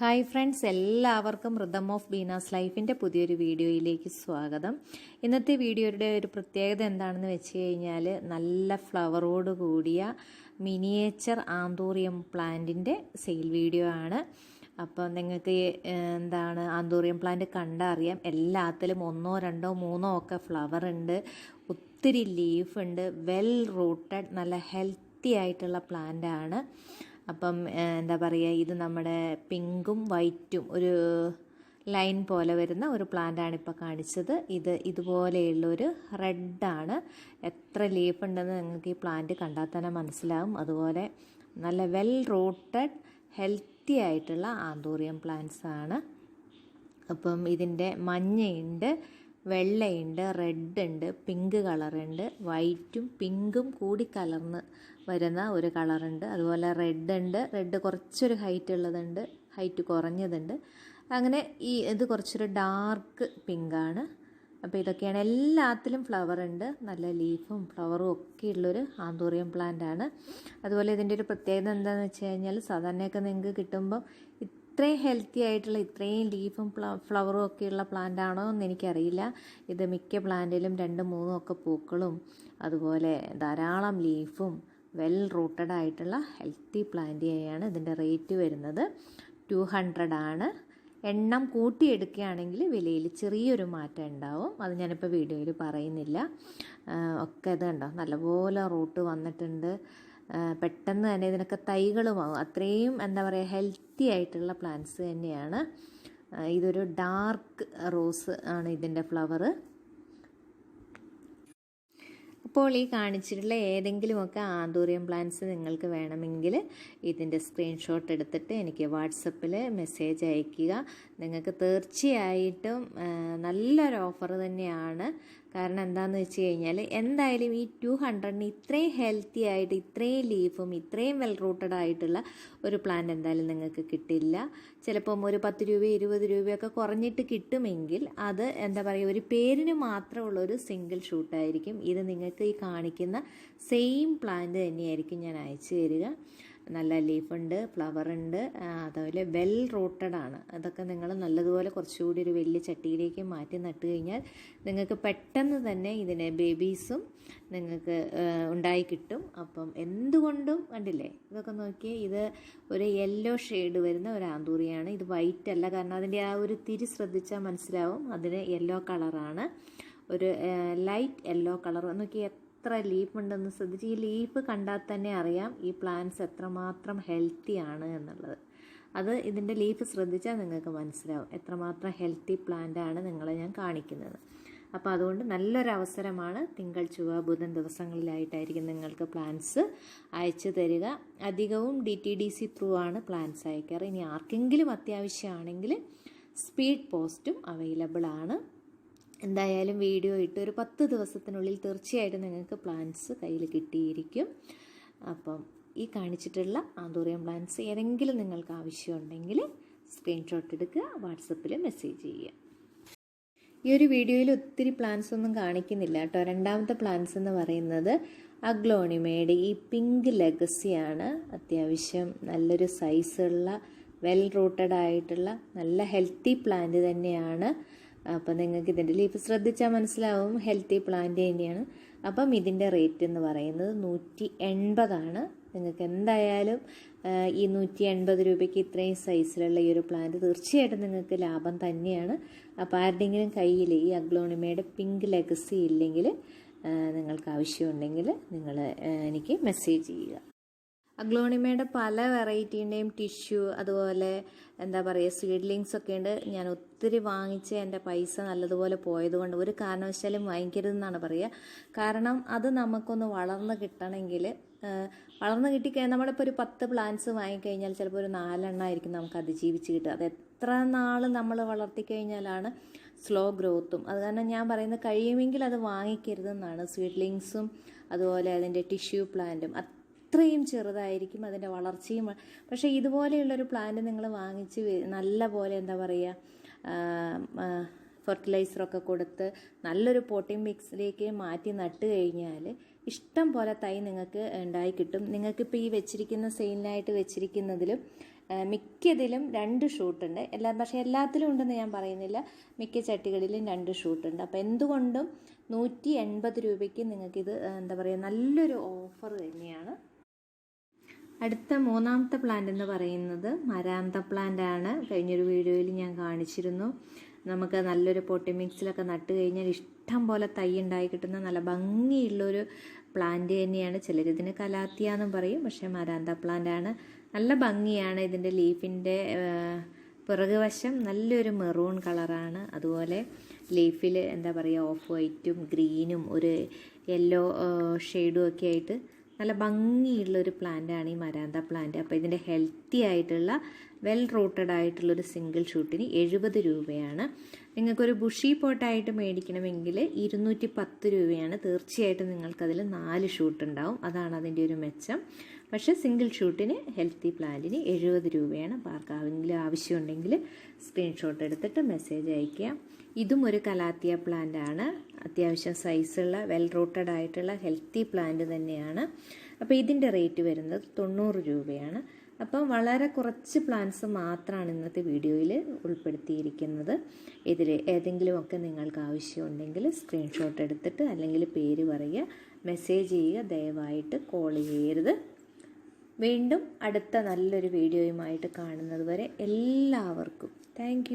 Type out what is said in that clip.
Hi friends എല്ലാവർക്കും rhythm of Beena's ലൈഫിന്റെ പുതിയൊരു വീഡിയോയിലേക്ക് സ്വാഗതം. ഇന്നത്തെ വീഡിയോയുടെ ഒരു പ്രത്യേകത എന്താണെന്ന് വെച്ച് കഴിഞ്ഞാൽ നല്ല ഫ്ലവറോട് കൂടിയ മിനിയേച്ചർ ആന്തൂറിയം പ്ലാന്റിന്റെ സെയിൽ വീഡിയോ ആണ്. അപ്പോൾ നിങ്ങൾക്ക് എന്താണ് ആന്തൂറിയം പ്ലാന്റ് കണ്ടറിയാം. എല്ലാത്തിലും ഒന്നോ രണ്ടോ മൂന്നോ ഒക്കെ ഫ്ലവർ ഉണ്ട്. ഒത്തിരി ലീഫ് ഉണ്ട്. വെൽ റൂട്ടഡ് നല്ല ഹെൽത്തി ആയിട്ടുള്ള പ്ലാന്റ് ആണ്. അപ്പം എന്താ പറയുക ഇത് നമ്മുടെ പിങ്കും വൈറ്റും ഒരു ലൈൻ പോലെ വരുന്ന ഒരു പ്ലാന്റാണ് ഇപ്പോൾ കാണിച്ചത്. ഇത് ഇതുപോലെയുള്ളൊരു റെഡാണ്. എത്ര ലീഫ് ഉണ്ടെന്ന് നിങ്ങൾക്ക് ഈ പ്ലാന്റ് കണ്ടാൽ തന്നെ മനസ്സിലാവും. അതുപോലെ നല്ല വെൽ റൂട്ടഡ് ഹെൽത്തി ആയിട്ടുള്ള ആന്തൂറിയം പ്ലാന്റ്സ് ആണ് അപ്പം ഇതിന്റെ മഞ്ഞയുണ്ട്. വെള്ളയുണ്ട് റെഡ് ഉണ്ട് പിങ്ക് കളറുണ്ട് വൈറ്റും പിങ്കും കൂടി കലർന്ന് വരുന്ന ഒരു കളറുണ്ട്. അതുപോലെ റെഡ് ഉണ്ട് റെഡ് കുറച്ചൊരു ഹൈറ്റ് ഉള്ളതുണ്ട് ഹൈറ്റ് കുറഞ്ഞതുണ്ട്. അങ്ങനെ ഈ ഇത് കുറച്ചൊരു ഡാർക്ക് പിങ്കാണ്. അപ്പോൾ ഇതൊക്കെയാണ് എല്ലാത്തിലും ഫ്ലവർ ഉണ്ട്. നല്ല ലീഫും ഫ്ലവറും ഒക്കെ ഉള്ളൊരു ആന്തൂറിയം പ്ലാന്റ് ആണ്. അതുപോലെ ഇതിന്റെ ഒരു പ്രത്യേകത എന്താണെന്ന് വെച്ച് കഴിഞ്ഞാൽ സാധാരണയൊക്കെ നിങ്ങൾക്ക് കിട്ടുമ്പം ഇത്രയും ഹെൽത്തി ആയിട്ടുള്ള ഇത്രയും ലീഫും ഫ്ലവറും ഒക്കെയുള്ള പ്ലാന്റ് ആണോ എന്ന് എനിക്കറിയില്ല. ഇത് മിക്ക പ്ലാന്റിലും രണ്ടും മൂന്നും ഒക്കെ പൂക്കളും അതുപോലെ ധാരാളം ലീഫും വെൽ റൂട്ടഡ് ആയിട്ടുള്ള ഹെൽത്തി പ്ലാന്റിയാണ് ഇതിന്റെ റേറ്റ് വരുന്നത്. ടു ഹൺഡ്രഡ് ആണ്. എണ്ണം കൂട്ടിയെടുക്കുകയാണെങ്കിൽ വിലയിൽ ചെറിയൊരു മാറ്റം ഉണ്ടാവും. അത് ഞാനിപ്പോൾ വീഡിയോയിൽ പറയുന്നില്ല. ഒക്കെ ഇത് കണ്ടോ നല്ലപോലെ റൂട്ട് വന്നിട്ടുണ്ട്. പെട്ടെന്ന് തന്നെ ഇതിനൊക്കെ തൈകളുമാവും അത്രയും എന്താ പറയുക ഹെൽത്തി ആയിട്ടുള്ള പ്ലാന്റ്സ് തന്നെയാണ്. ഇതൊരു ഡാർക്ക് റോസ് ആണ് ഇതിന്റെ ഫ്ലവർ അപ്പോൾ ഈ കാണിച്ചിട്ടുള്ള ഏതെങ്കിലുമൊക്കെ ആന്തൂറിയം പ്ലാന്റ്സ് നിങ്ങൾക്ക് വേണമെങ്കിൽ ഇതിന്റെ സ്ക്രീൻഷോട്ട് എടുത്തിട്ട് എനിക്ക് വാട്സപ്പിൽ മെസ്സേജ് അയയ്ക്കുക. നിങ്ങൾക്ക് തീർച്ചയായിട്ടും നല്ലൊരു ഓഫർ തന്നെയാണ്. കാരണം എന്താണെന്ന് വെച്ച് കഴിഞ്ഞാൽ എന്തായാലും ഈ ടു ഹൺഡ്രഡിന് ഇത്രയും ഹെൽത്തി ആയിട്ട് ഇത്രയും ലീഫും ഇത്രയും വെൽ റൂട്ടഡ് ആയിട്ടുള്ള ഒരു പ്ലാന്റ് എന്തായാലും നിങ്ങൾക്ക് കിട്ടില്ല. ചിലപ്പം ഒരു പത്ത് രൂപ ഇരുപത് രൂപയൊക്കെ കുറഞ്ഞിട്ട് കിട്ടുമെങ്കിൽ അത് എന്താ പറയുക ഒരു പേരിന് മാത്രമുള്ള ഒരു സിംഗിൾ ഷൂട്ടായിരിക്കും ഇത് നിങ്ങൾക്ക് ഈ കാണിക്കുന്ന സെയിം പ്ലാന്റ് തന്നെയായിരിക്കും ഞാൻ അയച്ചു തരിക. നല്ല ലീഫുണ്ട് ഫ്ലവർ ഉണ്ട് അതുപോലെ വെൽ റൂട്ടഡ് ആണ്. അതൊക്കെ നിങ്ങൾ നല്ലതുപോലെ കുറച്ചുകൂടി ഒരു വലിയ ചട്ടിയിലേക്ക് മാറ്റി നട്ട് കഴിഞ്ഞാൽ നിങ്ങൾക്ക് പെട്ടെന്ന് തന്നെ ഇതിന് ബേബീസും നിങ്ങൾക്ക് ഉണ്ടായി കിട്ടും. അപ്പം എന്തുകൊണ്ടും കണ്ടില്ലേ? ഇതൊക്കെ നോക്കി ഇത് ഒരു യെല്ലോ ഷെയ്ഡ് വരുന്ന ഒരു ആന്തൂറിയാണ്. ഇത് വൈറ്റ് അല്ല കാരണം അതിന്റെ ആ ഒരു തിരി ശ്രദ്ധിച്ചാൽ മനസ്സിലാവും. അതിന് യെല്ലോ കളറാണ് ഒരു ലൈറ്റ് യെല്ലോ കളർ നോക്കി എത്ര ലീഫ് ഉണ്ടെന്ന് ശ്രദ്ധിച്ച് ഈ ലീഫ് കണ്ടാൽ തന്നെ അറിയാം ഈ പ്ലാന്റ്സ് എത്രമാത്രം ഹെൽത്തി ആണ് എന്നുള്ളത്. അത് ഇതിന്റെ ലീഫ് ശ്രദ്ധിച്ചാൽ നിങ്ങൾക്ക് മനസ്സിലാവും എത്രമാത്രം ഹെൽത്തി പ്ലാന്റ് ആണ് നിങ്ങളെ ഞാൻ കാണിക്കുന്നത്. അപ്പോൾ അതുകൊണ്ട് നല്ലൊരു അവസരമാണ് തിങ്കൾ ചൊവ്വ ബുധൻ ദിവസങ്ങളിലായിട്ടായിരിക്കും നിങ്ങൾക്ക് പ്ലാൻസ് അയച്ചു തരിക. അധികവും D T D C through ആണ് പ്ലാൻസ് അയക്കാറ്. ഇനി ആർക്കെങ്കിലും അത്യാവശ്യമാണെങ്കിൽ സ്പീഡ് പോസ്റ്റും അവൈലബിൾ ആണ്. എന്തായാലും വീഡിയോ ഇട്ട് ഒരു പത്ത് ദിവസത്തിനുള്ളിൽ തീർച്ചയായിട്ടും നിങ്ങൾക്ക് പ്ലാന്റ്സ് കയ്യിൽ കിട്ടിയിരിക്കും. അപ്പം ഈ കാണിച്ചിട്ടുള്ള ആന്തോറിയം പ്ലാന്റ്സ് ഏതെങ്കിലും നിങ്ങൾക്ക് ആവശ്യമുണ്ടെങ്കിൽ സ്ക്രീൻഷോട്ട് എടുക്കുക വാട്സപ്പിൽ മെസ്സേജ് ചെയ്യുക. ഈ ഒരു വീഡിയോയിൽ ഒത്തിരി പ്ലാന്റ്സ് ഒന്നും കാണിക്കുന്നില്ല കേട്ടോ. രണ്ടാമത്തെ പ്ലാന്റ്സ് എന്ന് പറയുന്നത് അഗ്ലോണിമയുടെ ഈ പിങ്ക് ലെഗസിയാണ് അത്യാവശ്യം നല്ലൊരു സൈസുള്ള വെൽ റൂട്ടഡ് ആയിട്ടുള്ള നല്ല ഹെൽത്തി പ്ലാന്റ് തന്നെയാണ് അപ്പം നിങ്ങൾക്ക് ഇതിന്റെ ലീഫ് ശ്രദ്ധിച്ചാൽ മനസ്സിലാവും. ഹെൽത്തി പ്ലാന്റ് തന്നെയാണ്. അപ്പം ഇതിന്റെ റേറ്റ് എന്ന് പറയുന്നത് നൂറ്റി എൺപതാണ് നിങ്ങൾക്ക് എന്തായാലും ഈ നൂറ്റി എൺപത് രൂപയ്ക്ക് ഇത്രയും സൈസിലുള്ള ഈ ഒരു പ്ലാന്റ് തീർച്ചയായിട്ടും നിങ്ങൾക്ക് ലാഭം തന്നെയാണ്. അപ്പോൾ ആരുടെയെങ്കിലും കയ്യിൽ ഈ അഗ്ലോണിമയുടെ പിങ്ക് ലെഗസി ഇല്ലെങ്കിൽ നിങ്ങൾക്ക് ആവശ്യമുണ്ടെങ്കിൽ നിങ്ങൾ എനിക്ക് മെസ്സേജ് ചെയ്യുക. അഗ്ലോണിമയുടെ പല വെറൈറ്റീന്റെയും ടിഷ്യൂ അതുപോലെ എന്താ പറയുക സീഡ്ലിങ്സ് ഒക്കെ ഉണ്ട്. ഞാൻ ഒത്തിരി വാങ്ങിച്ച് എന്റെ പൈസ നല്ലതുപോലെ പോയതുകൊണ്ട് ഒരു കാരണവശാലും വാങ്ങിക്കരുതെന്നാണ് പറയുക. കാരണം അത് നമുക്കൊന്ന് വളർന്ന് കിട്ടണമെങ്കിൽ വളർന്ന് കിട്ടിക്കഴിഞ്ഞാൽ നമ്മളിപ്പോൾ ഒരു പത്ത് പ്ലാന്റ്സ് വാങ്ങിക്കഴിഞ്ഞാൽ ചിലപ്പോൾ ഒരു നാലെണ്ണമായിരിക്കും നമുക്ക് അതിജീവിച്ച് കിട്ടുക. അത് എത്ര നാൾ നമ്മൾ വളർത്തിക്കഴിഞ്ഞാലാണ് സ്ലോ ഗ്രോത്തും. അത് കാരണം ഞാൻ പറയുന്നത് കഴിയുമെങ്കിൽ അത് വാങ്ങിക്കരുതെന്നാണ്. സ്വീറ്റ്ലിങ്സും അതുപോലെ അതിന്റെ ടിഷ്യൂ പ്ലാന്റും അത്രയും ചെറുതായിരിക്കും അതിന്റെ വളർച്ചയും. പക്ഷേ ഇതുപോലെയുള്ളൊരു പ്ലാന്റ് നിങ്ങൾ വാങ്ങിച്ച് നല്ല പോലെ എന്താ പറയുക ഫെർട്ടിലൈസറൊക്കെ കൊടുത്ത് നല്ലൊരു പോട്ടിംഗ് മിക്സിലേക്ക് മാറ്റി നട്ട് കഴിഞ്ഞാൽ ഇഷ്ടം പോലെ തൈ നിങ്ങൾക്ക് ഉണ്ടായി കിട്ടും. നിങ്ങൾക്കിപ്പോൾ ഈ വെച്ചിരിക്കുന്ന സെയിലിനായിട്ട് വെച്ചിരിക്കുന്നതിലും മിക്കതിലും രണ്ട് ഷൂട്ടുണ്ട് എല്ലാ പക്ഷേ എല്ലാത്തിലും ഉണ്ടെന്ന് ഞാൻ പറയുന്നില്ല. മിക്ക ചട്ടികളിലും രണ്ട് ഷൂട്ടുണ്ട് അപ്പോൾ എന്തുകൊണ്ടും നൂറ്റി എൺപത് രൂപയ്ക്ക് നിങ്ങൾക്കിത് എന്താ പറയുക നല്ലൊരു ഓഫർ തന്നെയാണ്. അടുത്ത മൂന്നാമത്തെ പ്ലാന്റ് എന്ന് പറയുന്നത് മരാന്ത പ്ലാന്റ് ആണ്. കഴിഞ്ഞൊരു വീഡിയോയിൽ ഞാൻ കാണിച്ചിരുന്നു. നമുക്ക് നല്ലൊരു പൊട്ടി മിക്സിലൊക്കെ നട്ട് കഴിഞ്ഞാൽ ഇഷ്ടം പോലെ തൈ ഉണ്ടായി കിട്ടുന്ന നല്ല ഭംഗിയുള്ളൊരു പ്ലാന്റ് തന്നെയാണ്. ചിലരിതിന് കലാത്തിയ എന്നും പറയും പക്ഷേ മരാന്ത പ്ലാന്റ് ആണ്. നല്ല ഭംഗിയാണ് ഇതിന്റെ ലീഫിന്റെ പിറകുവശം നല്ലൊരു മെറൂൺ കളറാണ് അതുപോലെ ലീഫിൽ എന്താ പറയുക ഓഫ് വൈറ്റും ഗ്രീനും ഒരു യെല്ലോ ഷെയ്ഡും ഒക്കെ ആയിട്ട് നല്ല ഭംഗിയുള്ള ഒരു പ്ലാന്റാണ് ഈ മരാന്ത പ്ലാന്റ്. അപ്പോൾ ഇതിന്റെ ഹെൽത്തി ആയിട്ടുള്ള വെൽ റൂട്ടഡ് ആയിട്ടുള്ളൊരു സിംഗിൾ ഷൂട്ടിന് എഴുപത് രൂപയാണ്. നിങ്ങൾക്കൊരു ബുഷി പോട്ടായിട്ട് മേടിക്കണമെങ്കിൽ ഇരുന്നൂറ്റി പത്ത് രൂപയാണ്. തീർച്ചയായിട്ടും നിങ്ങൾക്കതിൽ നാല് ഷൂട്ട് ഉണ്ടാവും അതാണ് അതിന്റെ ഒരു മെച്ചം. പക്ഷേ സിംഗിൾ ഷൂട്ടിന് ഹെൽത്തി പ്ലാന്റിന് എഴുപത് രൂപയാണ് അപ്പോൾ ആർക്കാണെങ്കിലും ആവശ്യമുണ്ടെങ്കിൽ സ്ക്രീൻഷോട്ട് എടുത്തിട്ട് മെസ്സേജ് അയയ്ക്കുക. ഇതും ഒരു കലാത്തിയ പ്ലാന്റ് ആണ് അത്യാവശ്യം സൈസുള്ള വെൽ റൂട്ടഡ് ആയിട്ടുള്ള ഹെൽത്തി പ്ലാന്റ് തന്നെയാണ്. അപ്പോൾ ഇതിന്റെ റേറ്റ് വരുന്നത് തൊണ്ണൂറ് രൂപയാണ്. അപ്പം വളരെ കുറച്ച് പ്ലാന്റ്സ് മാത്രമാണ് ഇന്നത്തെ വീഡിയോയിൽ ഉൾപ്പെടുത്തിയിരിക്കുന്നത്. ഇതിൽ ഏതെങ്കിലുമൊക്കെ നിങ്ങൾക്ക് ആവശ്യമുണ്ടെങ്കിൽ സ്ക്രീൻഷോട്ട് എടുത്തിട്ട് അല്ലെങ്കിൽ പേര് പറയുക മെസ്സേജ് ചെയ്യുക ദയവായിട്ട് കോൾ ചെയ്യരുത്. വീണ്ടും അടുത്ത നല്ലൊരു വീഡിയോയുമായിട്ട് കാണുന്നത് വരെ എല്ലാവർക്കും. താങ്ക്